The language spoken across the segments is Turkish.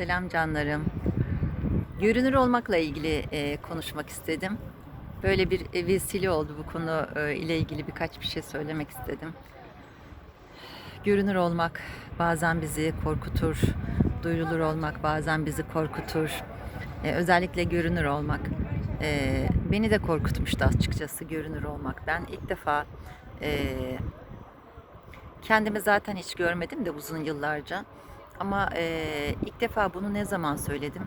Selam canlarım. Görünür olmakla ilgili e, konuşmak istedim. Böyle bir e, vesile oldu bu konu e, ile ilgili birkaç bir şey söylemek istedim. Görünür olmak bazen bizi korkutur, duyulur olmak bazen bizi korkutur. E, özellikle görünür olmak e, beni de korkutmuştu açıkçası görünür olmak. Ben ilk defa e, kendimi zaten hiç görmedim de uzun yıllarca. Ama e, ilk defa bunu ne zaman söyledim?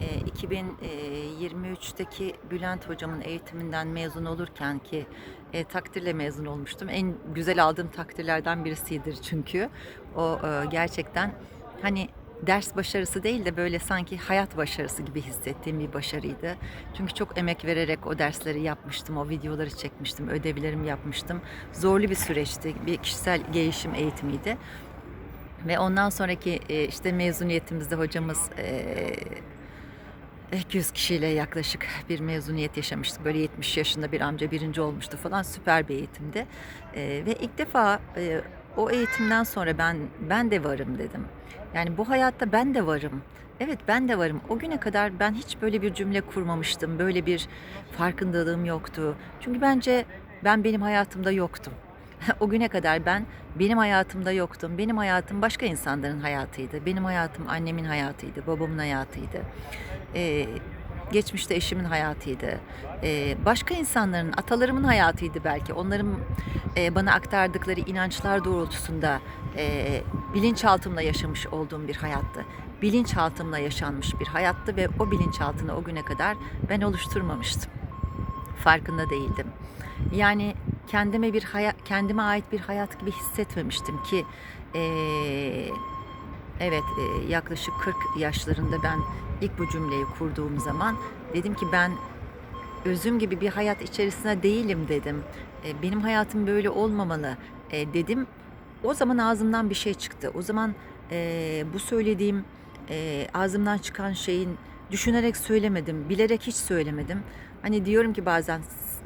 E, 2023'teki Bülent hocamın eğitiminden mezun olurken ki e, takdirle mezun olmuştum. En güzel aldığım takdirlerden birisidir çünkü. O e, gerçekten hani ders başarısı değil de böyle sanki hayat başarısı gibi hissettiğim bir başarıydı. Çünkü çok emek vererek o dersleri yapmıştım, o videoları çekmiştim, ödevlerimi yapmıştım. Zorlu bir süreçti, bir kişisel gelişim eğitimiydi. Ve ondan sonraki e, işte mezuniyetimizde hocamız e, 200 kişiyle yaklaşık bir mezuniyet yaşamıştık. Böyle 70 yaşında bir amca birinci olmuştu falan. Süper bir eğitimdi. E, ve ilk defa e, o eğitimden sonra ben ben de varım dedim. Yani bu hayatta ben de varım. Evet ben de varım. O güne kadar ben hiç böyle bir cümle kurmamıştım. Böyle bir farkındalığım yoktu. Çünkü bence ben benim hayatımda yoktum. o güne kadar ben benim hayatımda yoktum. Benim hayatım başka insanların hayatıydı. Benim hayatım annemin hayatıydı, babamın hayatıydı. Ee, geçmişte eşimin hayatıydı. Ee, başka insanların, atalarımın hayatıydı belki. Onların e, bana aktardıkları inançlar doğrultusunda e, bilinçaltımda yaşamış olduğum bir hayattı. Bilinçaltımda yaşanmış bir hayattı ve o bilinçaltını o güne kadar ben oluşturmamıştım. Farkında değildim. Yani kendime bir hayat, kendime ait bir hayat gibi hissetmemiştim ki eee, evet eee, yaklaşık 40 yaşlarında ben ilk bu cümleyi kurduğum zaman dedim ki ben özüm gibi bir hayat içerisinde değilim dedim. E, benim hayatım böyle olmamalı e, dedim. O zaman ağzımdan bir şey çıktı. O zaman e, bu söylediğim e, ağzımdan çıkan şeyin düşünerek söylemedim, bilerek hiç söylemedim. Hani diyorum ki bazen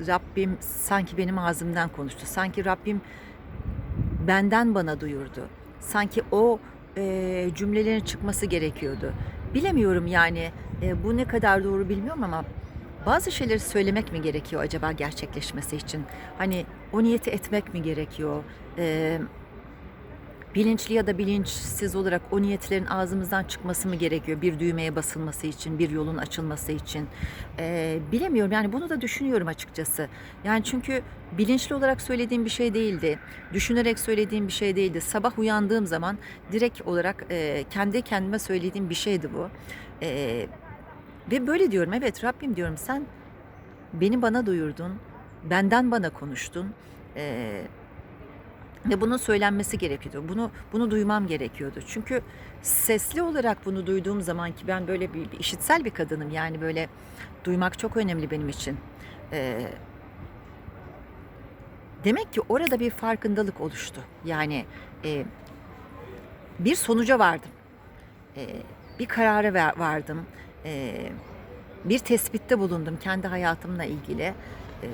Rabbim sanki benim ağzımdan konuştu. Sanki Rabbim benden bana duyurdu. Sanki o e, cümlelerin çıkması gerekiyordu. Bilemiyorum yani e, bu ne kadar doğru bilmiyorum ama bazı şeyleri söylemek mi gerekiyor acaba gerçekleşmesi için? Hani o niyeti etmek mi gerekiyor? E, bilinçli ya da bilinçsiz olarak o niyetlerin ağzımızdan çıkması mı gerekiyor bir düğmeye basılması için, bir yolun açılması için? Ee, bilemiyorum yani bunu da düşünüyorum açıkçası. Yani çünkü bilinçli olarak söylediğim bir şey değildi. Düşünerek söylediğim bir şey değildi. Sabah uyandığım zaman direkt olarak e, kendi kendime söylediğim bir şeydi bu. E, ve böyle diyorum evet Rabbim diyorum sen beni bana duyurdun, benden bana konuştun. Eee ve bunun söylenmesi gerekiyordu. Bunu bunu duymam gerekiyordu. Çünkü sesli olarak bunu duyduğum zaman ki ben böyle bir, bir işitsel bir kadınım. Yani böyle duymak çok önemli benim için. Ee, demek ki orada bir farkındalık oluştu. Yani e, bir sonuca vardım. E, bir karara ver, vardım. E, bir tespitte bulundum kendi hayatımla ilgili. E,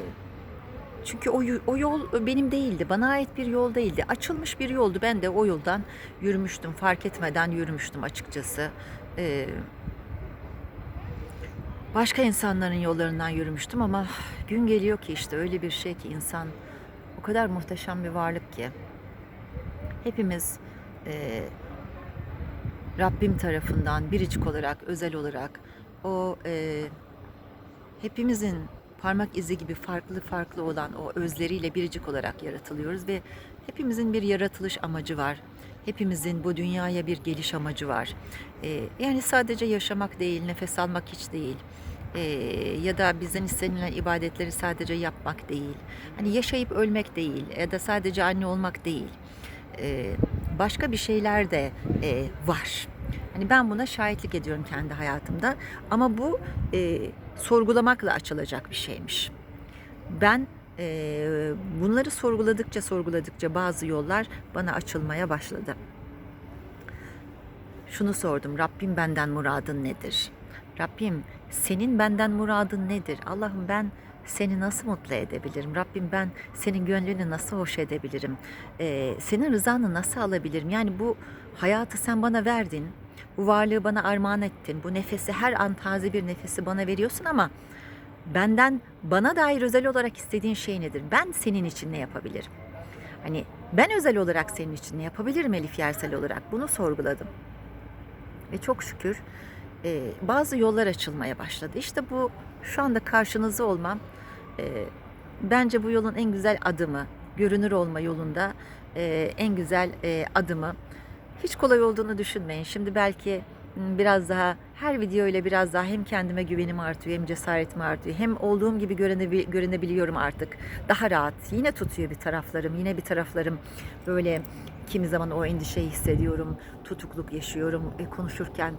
çünkü o, o yol benim değildi. Bana ait bir yol değildi. Açılmış bir yoldu. Ben de o yoldan yürümüştüm. Fark etmeden yürümüştüm açıkçası. Ee, başka insanların yollarından yürümüştüm ama gün geliyor ki işte öyle bir şey ki insan o kadar muhteşem bir varlık ki hepimiz e, Rabbim tarafından biricik olarak, özel olarak o e, hepimizin parmak izi gibi farklı farklı olan o özleriyle biricik olarak yaratılıyoruz ve hepimizin bir yaratılış amacı var. Hepimizin bu dünyaya bir geliş amacı var. Ee, yani sadece yaşamak değil, nefes almak hiç değil. Ee, ya da bizden istenilen ibadetleri sadece yapmak değil. Hani yaşayıp ölmek değil ya da sadece anne olmak değil. Ee, başka bir şeyler de e, var. Hani ben buna şahitlik ediyorum kendi hayatımda. Ama bu e, sorgulamakla açılacak bir şeymiş. Ben e, bunları sorguladıkça sorguladıkça bazı yollar bana açılmaya başladı. Şunu sordum. Rabbim benden muradın nedir? Rabbim senin benden muradın nedir? Allah'ım ben seni nasıl mutlu edebilirim? Rabbim ben senin gönlünü nasıl hoş edebilirim? Ee, senin rızanı nasıl alabilirim? Yani bu hayatı sen bana verdin. Bu varlığı bana armağan ettin. Bu nefesi her an taze bir nefesi bana veriyorsun ama benden bana dair özel olarak istediğin şey nedir? Ben senin için ne yapabilirim? Hani ben özel olarak senin için ne yapabilirim Elif Yersel olarak? Bunu sorguladım. Ve çok şükür e, bazı yollar açılmaya başladı. İşte bu şu anda karşınızda olmam e, bence bu yolun en güzel adımı, görünür olma yolunda e, en güzel e, adımı. Hiç kolay olduğunu düşünmeyin. Şimdi belki m, biraz daha her video ile biraz daha hem kendime güvenim artıyor hem cesaretim artıyor. Hem olduğum gibi görenebiliyorum artık. Daha rahat. Yine tutuyor bir taraflarım. Yine bir taraflarım böyle kimi zaman o endişeyi hissediyorum. Tutukluk yaşıyorum. E, konuşurken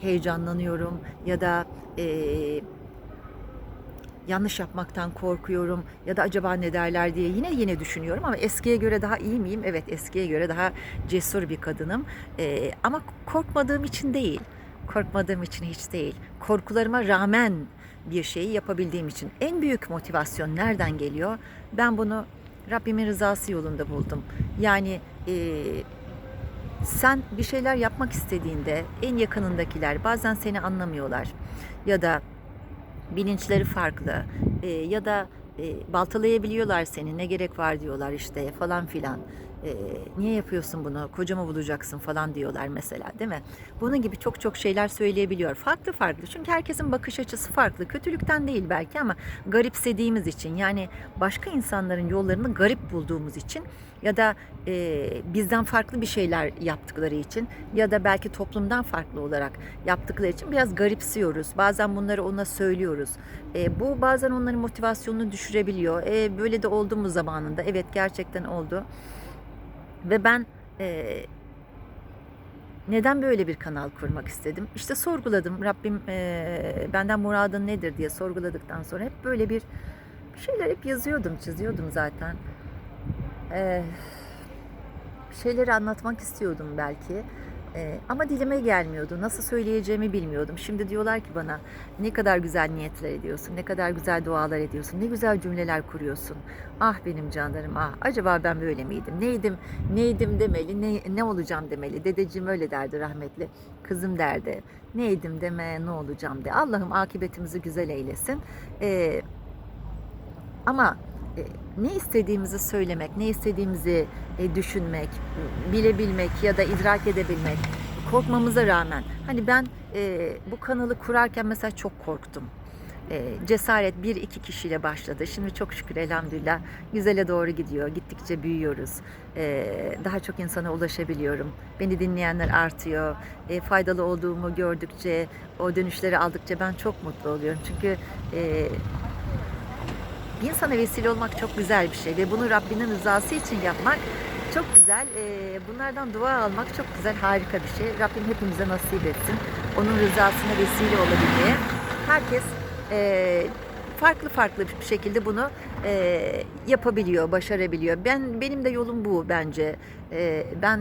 heyecanlanıyorum ya da yanlış yapmaktan korkuyorum ya da acaba ne derler diye yine yine düşünüyorum ama eskiye göre daha iyi miyim? Evet eskiye göre daha cesur bir kadınım. Ee, ama korkmadığım için değil. Korkmadığım için hiç değil. Korkularıma rağmen bir şeyi yapabildiğim için. En büyük motivasyon nereden geliyor? Ben bunu Rabbimin rızası yolunda buldum. Yani e, sen bir şeyler yapmak istediğinde en yakınındakiler bazen seni anlamıyorlar ya da bilinçleri farklı e, ya da e, baltalayabiliyorlar seni ne gerek var? diyorlar işte falan filan E, niye yapıyorsun bunu kocamı bulacaksın falan diyorlar mesela değil mi bunun gibi çok çok şeyler söyleyebiliyor farklı farklı çünkü herkesin bakış açısı farklı kötülükten değil belki ama garipsediğimiz için yani başka insanların yollarını garip bulduğumuz için ya da e, bizden farklı bir şeyler yaptıkları için ya da belki toplumdan farklı olarak yaptıkları için biraz garipsiyoruz. Bazen bunları ona söylüyoruz. E, bu bazen onların motivasyonunu düşürebiliyor. E, böyle de oldu mu zamanında? Evet gerçekten oldu. Ve ben e, neden böyle bir kanal kurmak istedim? İşte sorguladım. Rabbim e, benden muradın nedir diye sorguladıktan sonra hep böyle bir şeyler hep yazıyordum, çiziyordum zaten. E, şeyleri anlatmak istiyordum belki. Ee, ama dilime gelmiyordu. Nasıl söyleyeceğimi bilmiyordum. Şimdi diyorlar ki bana ne kadar güzel niyetler ediyorsun, ne kadar güzel dualar ediyorsun, ne güzel cümleler kuruyorsun. Ah benim canlarım ah acaba ben böyle miydim? Neydim, neydim demeli, ne, ne olacağım demeli. Dedeciğim öyle derdi rahmetli. Kızım derdi. Neydim deme ne olacağım de. Allah'ım akıbetimizi güzel eylesin. Ee, ama e, ne istediğimizi söylemek, ne istediğimizi e, düşünmek, bilebilmek ya da idrak edebilmek korkmamıza rağmen hani ben e, bu kanalı kurarken mesela çok korktum. E, cesaret bir iki kişiyle başladı. Şimdi çok şükür elhamdülillah güzele doğru gidiyor. Gittikçe büyüyoruz. E, daha çok insana ulaşabiliyorum. Beni dinleyenler artıyor. E, faydalı olduğumu gördükçe, o dönüşleri aldıkça ben çok mutlu oluyorum. Çünkü e, insana vesile olmak çok güzel bir şey ve bunu Rabbinin rızası için yapmak çok güzel. Ee, bunlardan dua almak çok güzel, harika bir şey. Rabbim hepimize nasip etsin. Onun rızasına vesile olabilmeyi. Herkes e, farklı farklı bir şekilde bunu e, yapabiliyor, başarabiliyor. Ben benim de yolum bu bence. E, ben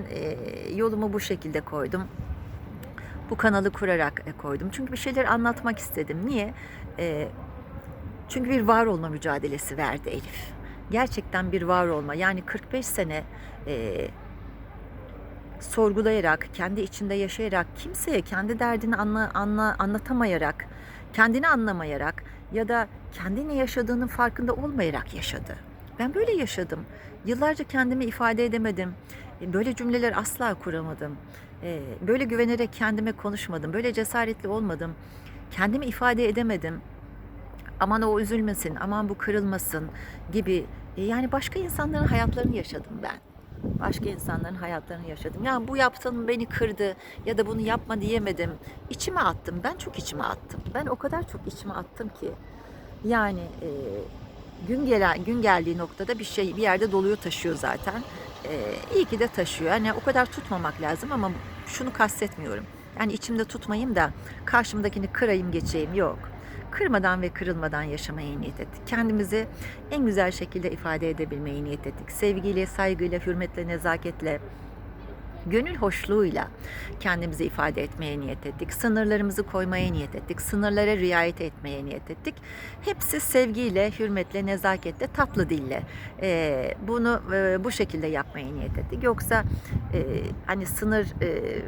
yolumu bu şekilde koydum. Bu kanalı kurarak koydum. Çünkü bir şeyler anlatmak istedim. Niye? E, çünkü bir var olma mücadelesi verdi Elif. Gerçekten bir var olma. Yani 45 sene e, sorgulayarak, kendi içinde yaşayarak, kimseye kendi derdini anla, anla, anlatamayarak, kendini anlamayarak ya da kendini yaşadığının farkında olmayarak yaşadı. Ben böyle yaşadım. Yıllarca kendimi ifade edemedim. E, Böyle cümleler asla kuramadım. E, Böyle güvenerek kendime konuşmadım. Böyle cesaretli olmadım. Kendimi ifade edemedim aman o üzülmesin, aman bu kırılmasın gibi. E, Yani başka insanların hayatlarını yaşadım ben. Başka insanların hayatlarını yaşadım. Yani bu yaptığın beni kırdı ya da bunu yapma diyemedim. İçime attım. Ben çok içime attım. Ben o kadar çok içime attım ki. Yani e, gün gelen gün geldiği noktada bir şey bir yerde doluyor taşıyor zaten. E, iyi ki de taşıyor. Yani o kadar tutmamak lazım ama şunu kastetmiyorum. Yani içimde tutmayayım da karşımdakini kırayım geçeyim yok kırmadan ve kırılmadan yaşamaya niyet ettik. Kendimizi en güzel şekilde ifade edebilmeyi niyet ettik. Sevgiyle, saygıyla, hürmetle, nezaketle, gönül hoşluğuyla kendimizi ifade etmeye niyet ettik. Sınırlarımızı koymaya niyet ettik. Sınırlara riayet etmeye niyet ettik. Hepsi sevgiyle, hürmetle, nezaketle, tatlı dille e, bunu e, bu şekilde yapmaya niyet ettik. Yoksa e, hani sınır e,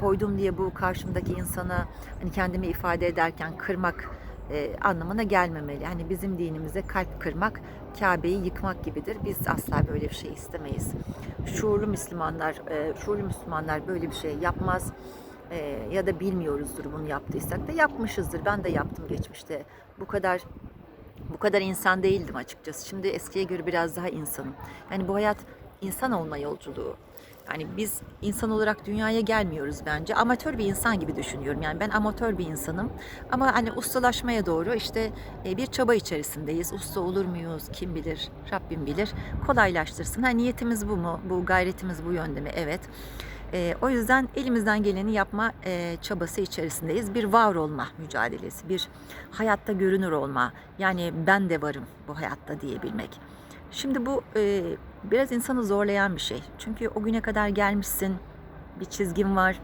koydum diye bu karşımdaki insana hani kendimi ifade ederken kırmak e, anlamına gelmemeli. Hani bizim dinimize kalp kırmak Kabe'yi yıkmak gibidir. Biz asla böyle bir şey istemeyiz. Şuurlu Müslümanlar, e, şuurlu Müslümanlar böyle bir şey yapmaz. E, ya da bilmiyoruzdur bunu yaptıysak da yapmışızdır. Ben de yaptım geçmişte. Bu kadar bu kadar insan değildim açıkçası. Şimdi eskiye göre biraz daha insanım. Yani bu hayat insan olma yolculuğu. Yani biz insan olarak dünyaya gelmiyoruz bence. Amatör bir insan gibi düşünüyorum. Yani ben amatör bir insanım. Ama hani ustalaşmaya doğru işte e, bir çaba içerisindeyiz. Usta olur muyuz? Kim bilir? Rabbim bilir. Kolaylaştırsın. Ha, niyetimiz bu mu? Bu gayretimiz bu yönde mi? Evet. E, o yüzden elimizden geleni yapma e, çabası içerisindeyiz. Bir var olma mücadelesi, bir hayatta görünür olma. Yani ben de varım bu hayatta diyebilmek. Şimdi bu e, biraz insanı zorlayan bir şey. Çünkü o güne kadar gelmişsin, bir çizgin var,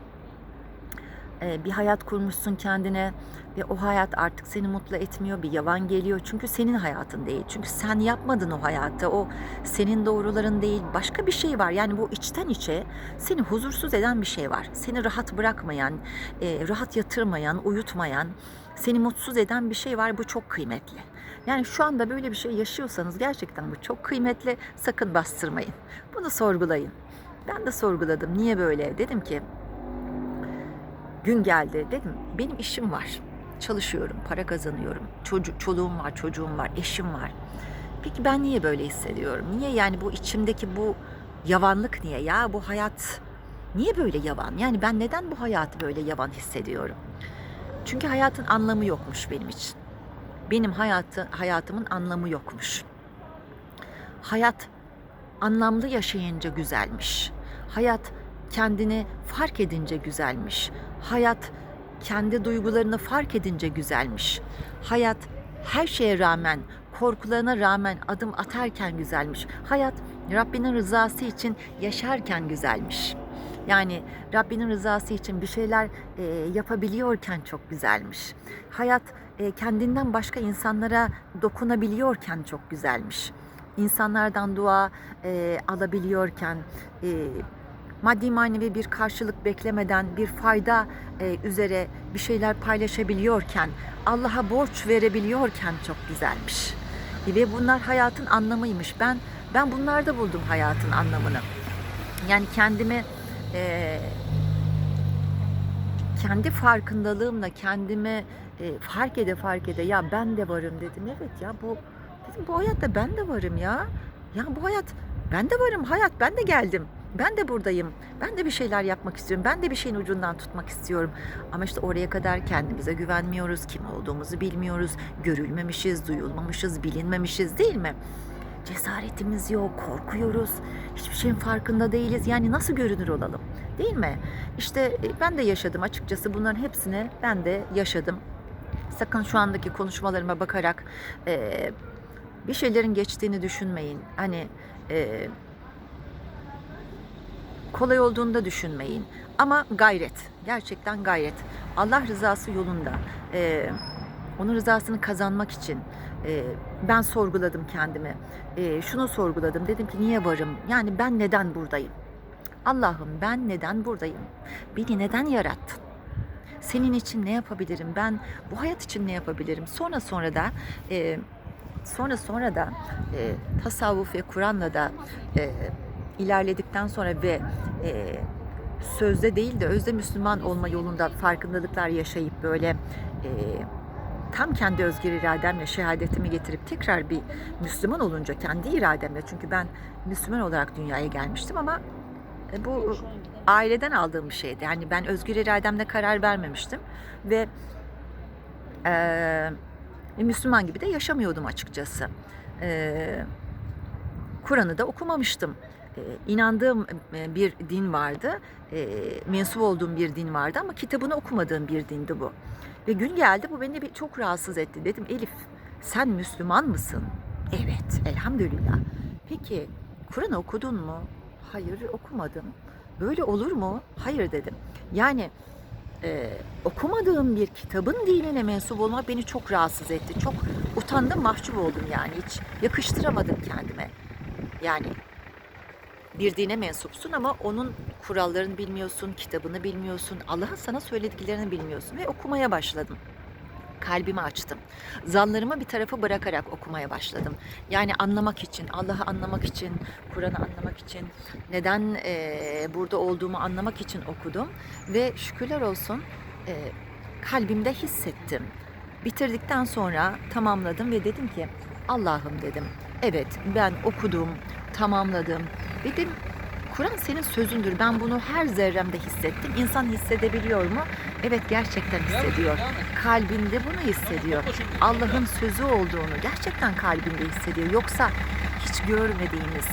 e, bir hayat kurmuşsun kendine ve o hayat artık seni mutlu etmiyor, bir yavan geliyor. Çünkü senin hayatın değil. Çünkü sen yapmadın o hayatı. O senin doğruların değil. Başka bir şey var. Yani bu içten içe seni huzursuz eden bir şey var. Seni rahat bırakmayan, e, rahat yatırmayan, uyutmayan, seni mutsuz eden bir şey var. Bu çok kıymetli. Yani şu anda böyle bir şey yaşıyorsanız gerçekten bu çok kıymetli. Sakın bastırmayın. Bunu sorgulayın. Ben de sorguladım. Niye böyle? Dedim ki gün geldi. Dedim benim işim var. Çalışıyorum, para kazanıyorum. Çocuk, çoluğum var, çocuğum var, eşim var. Peki ben niye böyle hissediyorum? Niye yani bu içimdeki bu yavanlık niye ya? Bu hayat niye böyle yavan? Yani ben neden bu hayatı böyle yavan hissediyorum? Çünkü hayatın anlamı yokmuş benim için. Benim hayatı, hayatımın anlamı yokmuş. Hayat anlamlı yaşayınca güzelmiş. Hayat kendini fark edince güzelmiş. Hayat kendi duygularını fark edince güzelmiş. Hayat her şeye rağmen, korkularına rağmen adım atarken güzelmiş. Hayat Rabbinin rızası için yaşarken güzelmiş. Yani Rabbinin rızası için bir şeyler e, yapabiliyorken çok güzelmiş. Hayat kendinden başka insanlara dokunabiliyorken çok güzelmiş. İnsanlardan dua e, alabiliyorken, e, maddi manevi bir karşılık beklemeden bir fayda e, üzere bir şeyler paylaşabiliyorken, Allah'a borç verebiliyorken çok güzelmiş. Ve bunlar hayatın anlamıymış. Ben ben bunlarda buldum hayatın anlamını. Yani kendimi e, kendi farkındalığımla kendime e, fark ede fark ede ya ben de varım dedim. Evet ya bu dedim bu hayatta ben de varım ya. Ya bu hayat ben de varım hayat ben de geldim. Ben de buradayım. Ben de bir şeyler yapmak istiyorum. Ben de bir şeyin ucundan tutmak istiyorum. Ama işte oraya kadar kendimize güvenmiyoruz. Kim olduğumuzu bilmiyoruz. Görülmemişiz, duyulmamışız, bilinmemişiz değil mi? Cesaretimiz yok, korkuyoruz. Hiçbir şeyin farkında değiliz. Yani nasıl görünür olalım? Değil mi? İşte e, ben de yaşadım açıkçası bunların hepsini ben de yaşadım. Sakın şu andaki konuşmalarıma bakarak e, bir şeylerin geçtiğini düşünmeyin. Hani e, kolay olduğunu düşünmeyin. Ama gayret, gerçekten gayret. Allah rızası yolunda. E, onun rızasını kazanmak için e, ben sorguladım kendimi. E, şunu sorguladım. Dedim ki niye varım? Yani ben neden buradayım? Allah'ım ben neden buradayım? Beni neden yarattın? Senin için ne yapabilirim? Ben bu hayat için ne yapabilirim? Sonra sonra da e, sonra sonra da e, tasavvuf ve Kur'an'la da e, ilerledikten sonra ve e, sözde değil de özde Müslüman olma yolunda farkındalıklar yaşayıp böyle e, tam kendi özgür irademle şehadetimi getirip tekrar bir Müslüman olunca kendi irademle çünkü ben Müslüman olarak dünyaya gelmiştim ama bu aileden aldığım bir şeydi. Yani ben özgür irademle karar vermemiştim ve e, Müslüman gibi de yaşamıyordum açıkçası. E, Kur'an'ı da okumamıştım. E, inandığım e, bir din vardı, e, mensup olduğum bir din vardı ama kitabını okumadığım bir dindi bu. Ve gün geldi bu beni bir çok rahatsız etti. Dedim Elif sen Müslüman mısın? Evet elhamdülillah. Peki Kur'an okudun mu? Hayır okumadım. Böyle olur mu? Hayır dedim. Yani e, okumadığım bir kitabın dinine mensup olmak beni çok rahatsız etti. Çok utandım, mahcup oldum yani. Hiç yakıştıramadım kendime. Yani bir dine mensupsun ama onun kurallarını bilmiyorsun, kitabını bilmiyorsun, Allah'ın sana söylediklerini bilmiyorsun ve okumaya başladım. Kalbimi açtım. Zanlarımı bir tarafa bırakarak okumaya başladım. Yani anlamak için, Allah'ı anlamak için, Kur'an'ı anlamak için, neden eee, burada olduğumu anlamak için okudum. Ve şükürler olsun eee, kalbimde hissettim. Bitirdikten sonra tamamladım ve dedim ki Allah'ım dedim. Evet ben okudum, tamamladım. Dedim Kur'an senin sözündür. Ben bunu her zerremde hissettim. İnsan hissedebiliyor mu? Evet gerçekten hissediyor. Kalbinde bunu hissediyor. Allah'ın sözü olduğunu gerçekten kalbinde hissediyor. Yoksa hiç görmediğimiz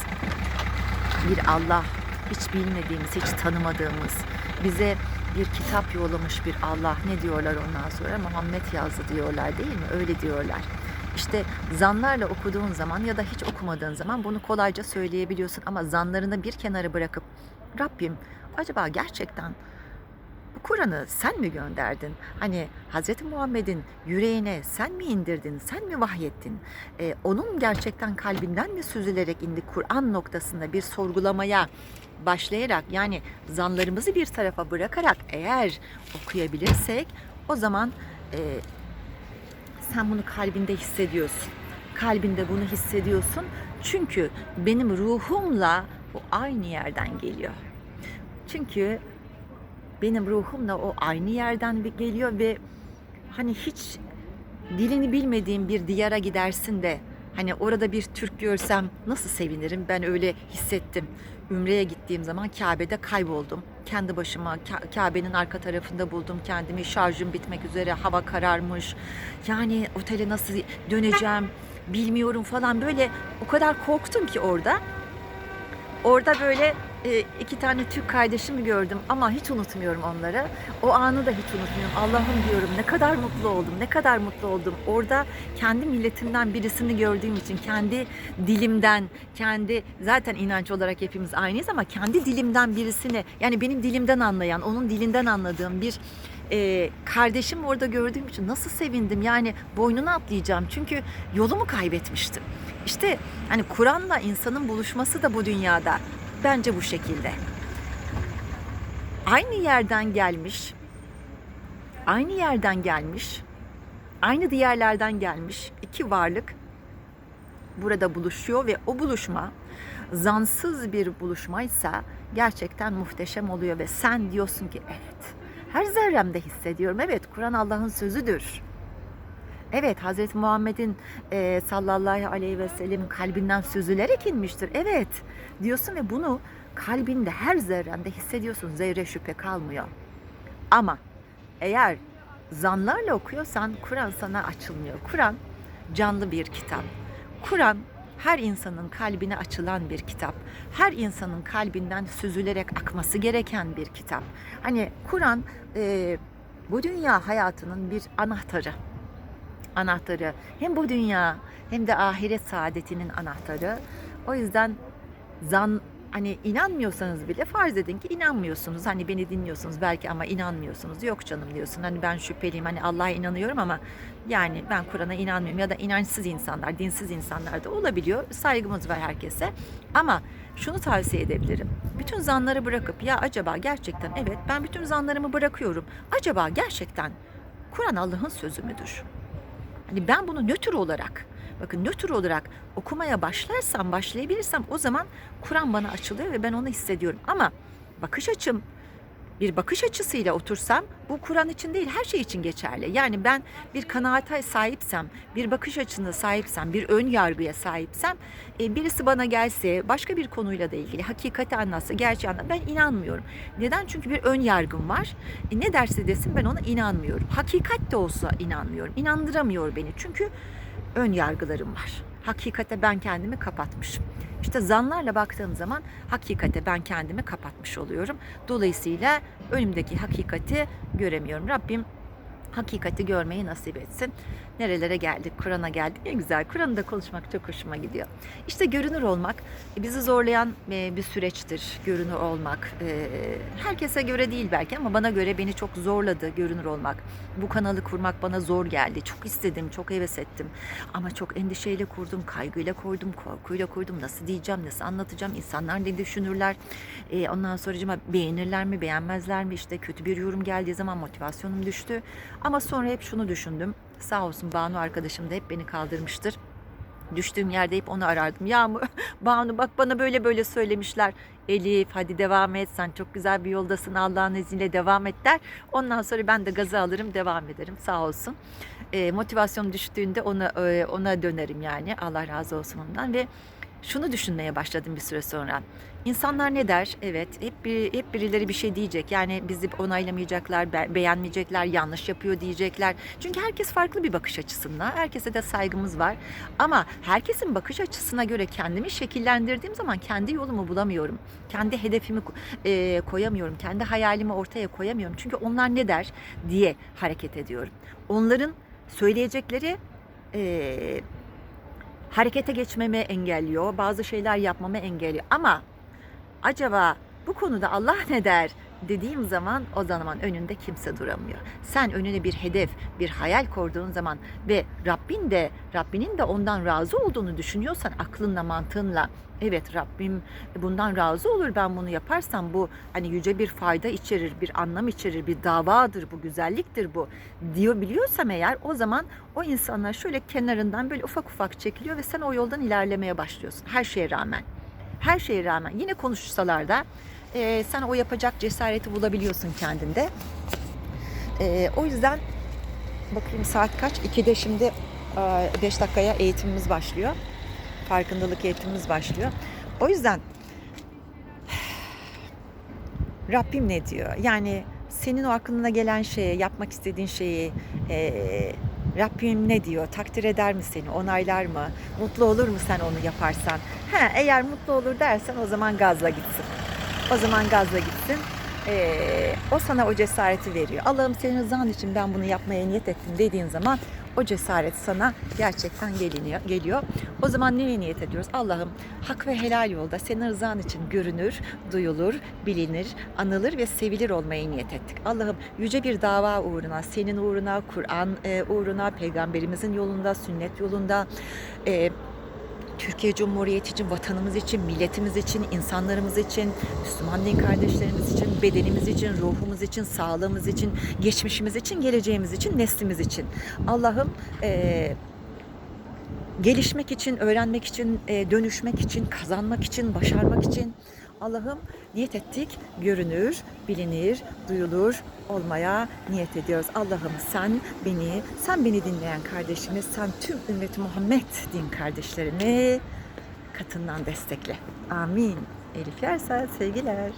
bir Allah, hiç bilmediğimiz, hiç tanımadığımız, bize bir kitap yollamış bir Allah ne diyorlar ondan sonra? Muhammed yazdı diyorlar değil mi? Öyle diyorlar. İşte zanlarla okuduğun zaman ya da hiç okumadığın zaman bunu kolayca söyleyebiliyorsun ama zanlarını bir kenara bırakıp Rabbim acaba gerçekten bu Kur'an'ı sen mi gönderdin? Hani Hz. Muhammed'in yüreğine sen mi indirdin, sen mi vahyettin? Ee, onun gerçekten kalbinden mi süzülerek indi Kur'an noktasında bir sorgulamaya başlayarak yani zanlarımızı bir tarafa bırakarak eğer okuyabilirsek o zaman e, sen bunu kalbinde hissediyorsun. Kalbinde bunu hissediyorsun. Çünkü benim ruhumla bu aynı yerden geliyor. Çünkü benim ruhumla o aynı yerden geliyor ve hani hiç dilini bilmediğim bir diyara gidersin de hani orada bir Türk görsem nasıl sevinirim ben öyle hissettim. Ümre'ye gittiğim zaman Kabe'de kayboldum. Kendi başıma Ka- Kabe'nin arka tarafında buldum kendimi. Şarjım bitmek üzere, hava kararmış. Yani otele nasıl döneceğim bilmiyorum falan böyle o kadar korktum ki orada. Orada böyle iki tane Türk kardeşimi gördüm ama hiç unutmuyorum onları. O anı da hiç unutmuyorum. Allah'ım diyorum ne kadar mutlu oldum, ne kadar mutlu oldum. Orada kendi milletimden birisini gördüğüm için, kendi dilimden, kendi zaten inanç olarak hepimiz aynıyız ama kendi dilimden birisini, yani benim dilimden anlayan, onun dilinden anladığım bir e, kardeşim orada gördüğüm için nasıl sevindim. Yani boynuna atlayacağım çünkü yolumu kaybetmiştim. İşte hani Kur'an'la insanın buluşması da bu dünyada bence bu şekilde. Aynı yerden gelmiş, aynı yerden gelmiş, aynı diyarlardan gelmiş iki varlık burada buluşuyor ve o buluşma zansız bir buluşmaysa gerçekten muhteşem oluyor ve sen diyorsun ki evet her zerremde hissediyorum. Evet Kur'an Allah'ın sözüdür. Evet Hazreti Muhammed'in e, sallallahu aleyhi ve sellem kalbinden süzülerek inmiştir. Evet diyorsun ve bunu kalbinde her zerrende hissediyorsun. Zerre şüphe kalmıyor. Ama eğer zanlarla okuyorsan Kur'an sana açılmıyor. Kur'an canlı bir kitap. Kur'an her insanın kalbine açılan bir kitap. Her insanın kalbinden süzülerek akması gereken bir kitap. Hani Kur'an e, bu dünya hayatının bir anahtarı anahtarı. Hem bu dünya hem de ahiret saadetinin anahtarı. O yüzden zan hani inanmıyorsanız bile farz edin ki inanmıyorsunuz. Hani beni dinliyorsunuz belki ama inanmıyorsunuz. Yok canım diyorsun. Hani ben şüpheliyim. Hani Allah'a inanıyorum ama yani ben Kur'an'a inanmıyorum. Ya da inançsız insanlar, dinsiz insanlar da olabiliyor. Saygımız var herkese. Ama şunu tavsiye edebilirim. Bütün zanları bırakıp ya acaba gerçekten evet ben bütün zanlarımı bırakıyorum. Acaba gerçekten Kur'an Allah'ın sözü müdür? Hani ben bunu nötr olarak, bakın nötr olarak okumaya başlarsam, başlayabilirsem o zaman Kur'an bana açılıyor ve ben onu hissediyorum. Ama bakış açım bir bakış açısıyla otursam bu Kur'an için değil her şey için geçerli. Yani ben bir kanaate sahipsem, bir bakış açısına sahipsem, bir ön yargıya sahipsem e, birisi bana gelse başka bir konuyla da ilgili hakikati anlatsa, gerçeği anlatsa ben inanmıyorum. Neden? Çünkü bir ön yargım var. E, ne derse desin ben ona inanmıyorum. Hakikat de olsa inanmıyorum. İnandıramıyor beni. Çünkü ön yargılarım var. Hakikate ben kendimi kapatmışım. İşte zanlarla baktığım zaman hakikate ben kendimi kapatmış oluyorum. Dolayısıyla önümdeki hakikati göremiyorum. Rabbim hakikati görmeyi nasip etsin. Nerelere geldik, Kur'an'a geldik. Ne güzel. Kur'an'da konuşmak çok hoşuma gidiyor. İşte görünür olmak e, bizi zorlayan e, bir süreçtir. Görünür olmak. E, Herkese göre değil belki ama bana göre beni çok zorladı görünür olmak. Bu kanalı kurmak bana zor geldi. Çok istedim, çok heves ettim. Ama çok endişeyle kurdum, kaygıyla kurdum, korkuyla kurdum. Nasıl diyeceğim, nasıl anlatacağım, insanlar ne düşünürler. Ondan sonra beğenirler mi, beğenmezler mi? İşte kötü bir yorum geldiği zaman motivasyonum düştü. Ama sonra hep şunu düşündüm. Sağ olsun Banu arkadaşım da hep beni kaldırmıştır. Düştüğüm yerde hep onu arardım. Yağmur, Banu bak bana böyle böyle söylemişler. Elif hadi devam et sen çok güzel bir yoldasın Allah'ın izniyle devam et der. Ondan sonra ben de gazı alırım devam ederim sağ olsun. E, motivasyon düştüğünde ona e, ona dönerim yani Allah razı olsun ondan ve şunu düşünmeye başladım bir süre sonra. İnsanlar ne der? Evet, hep bir, hep birileri bir şey diyecek. Yani bizi onaylamayacaklar, be- beğenmeyecekler, yanlış yapıyor diyecekler. Çünkü herkes farklı bir bakış açısında. Herkese de saygımız var. Ama herkesin bakış açısına göre kendimi şekillendirdiğim zaman kendi yolumu bulamıyorum. Kendi hedefimi e, koyamıyorum. Kendi hayalimi ortaya koyamıyorum. Çünkü onlar ne der diye hareket ediyorum. Onların söyleyecekleri e, harekete geçmemi engelliyor. Bazı şeyler yapmamı engelliyor. Ama acaba bu konuda Allah ne der dediğim zaman o zaman önünde kimse duramıyor. Sen önüne bir hedef, bir hayal koyduğun zaman ve Rabbin de Rabbinin de ondan razı olduğunu düşünüyorsan aklınla mantığınla evet Rabbim bundan razı olur ben bunu yaparsam bu hani yüce bir fayda içerir, bir anlam içerir, bir davadır bu, güzelliktir bu. diyor biliyorsam eğer o zaman o insanlar şöyle kenarından böyle ufak ufak çekiliyor ve sen o yoldan ilerlemeye başlıyorsun her şeye rağmen. Her şeye rağmen. Yine konuşsalar da e, sen o yapacak cesareti bulabiliyorsun kendinde. E, o yüzden bakayım saat kaç? 2'de şimdi 5 dakikaya eğitimimiz başlıyor. Farkındalık eğitimimiz başlıyor. O yüzden Rabbim ne diyor? Yani senin o aklına gelen şeye, yapmak istediğin şeyi e, Rabbim ne diyor? Takdir eder mi seni? Onaylar mı? Mutlu olur mu sen onu yaparsan? Ha, eğer mutlu olur dersen o zaman gazla gitsin. O zaman gazla gitsin. Ee, o sana o cesareti veriyor. Allah'ım senin rızan için ben bunu yapmaya niyet ettim dediğin zaman o cesaret sana gerçekten geliniyor, geliyor. O zaman neye niyet ediyoruz? Allah'ım hak ve helal yolda senin rızan için görünür, duyulur, bilinir, anılır ve sevilir olmaya niyet ettik. Allah'ım yüce bir dava uğruna, senin uğruna, Kur'an e, uğruna, peygamberimizin yolunda, sünnet yolunda, e, Türkiye Cumhuriyeti için, vatanımız için, milletimiz için, insanlarımız için, Müslüman din kardeşlerimiz için, bedenimiz için, ruhumuz için, sağlığımız için, geçmişimiz için, geleceğimiz için, neslimiz için. Allah'ım eee gelişmek için, öğrenmek için, e, dönüşmek için, kazanmak için, başarmak için Allah'ım niyet ettik, görünür, bilinir, duyulur olmaya niyet ediyoruz. Allah'ım sen beni, sen beni dinleyen kardeşimi, sen tüm ümmeti Muhammed din kardeşlerini katından destekle. Amin. Elif Yersel sevgiler.